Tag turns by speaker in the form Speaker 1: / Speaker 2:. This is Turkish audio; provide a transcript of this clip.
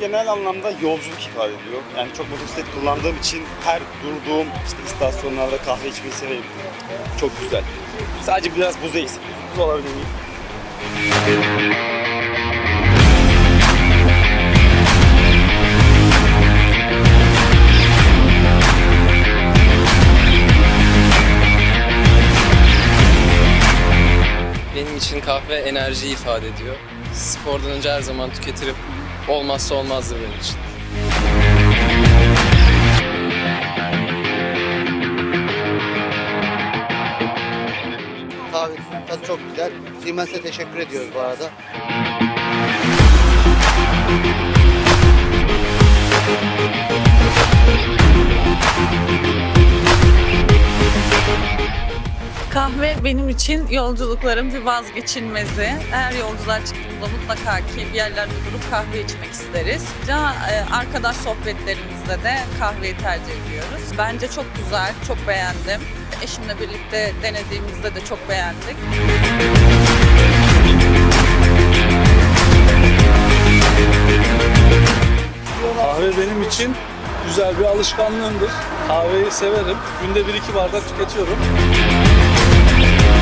Speaker 1: genel anlamda yolculuk ifade ediyor. Yani çok motosiklet kullandığım için her durduğum işte istasyonlarda kahve içmeyi severim. Çok güzel. Sadece biraz buz eksik. Buz olabilir miyim?
Speaker 2: İçin kahve enerjiyi ifade ediyor. Spordan önce her zaman tüketirim. Olmazsa olmazdır benim için.
Speaker 3: Kahve tadı çok güzel. Siemens'e teşekkür ediyoruz bu arada.
Speaker 4: Kahve benim için yolculukların bir vazgeçilmezi. Eğer yolculuğa çıktığımızda mutlaka ki bir yerlerde durup kahve içmek isteriz. Ya e, arkadaş sohbetlerimizde de kahveyi tercih ediyoruz. Bence çok güzel, çok beğendim. Eşimle birlikte denediğimizde de çok beğendik.
Speaker 5: Kahve benim için güzel bir alışkanlığımdır. Kahveyi severim. Günde bir iki bardak tüketiyorum. Bye.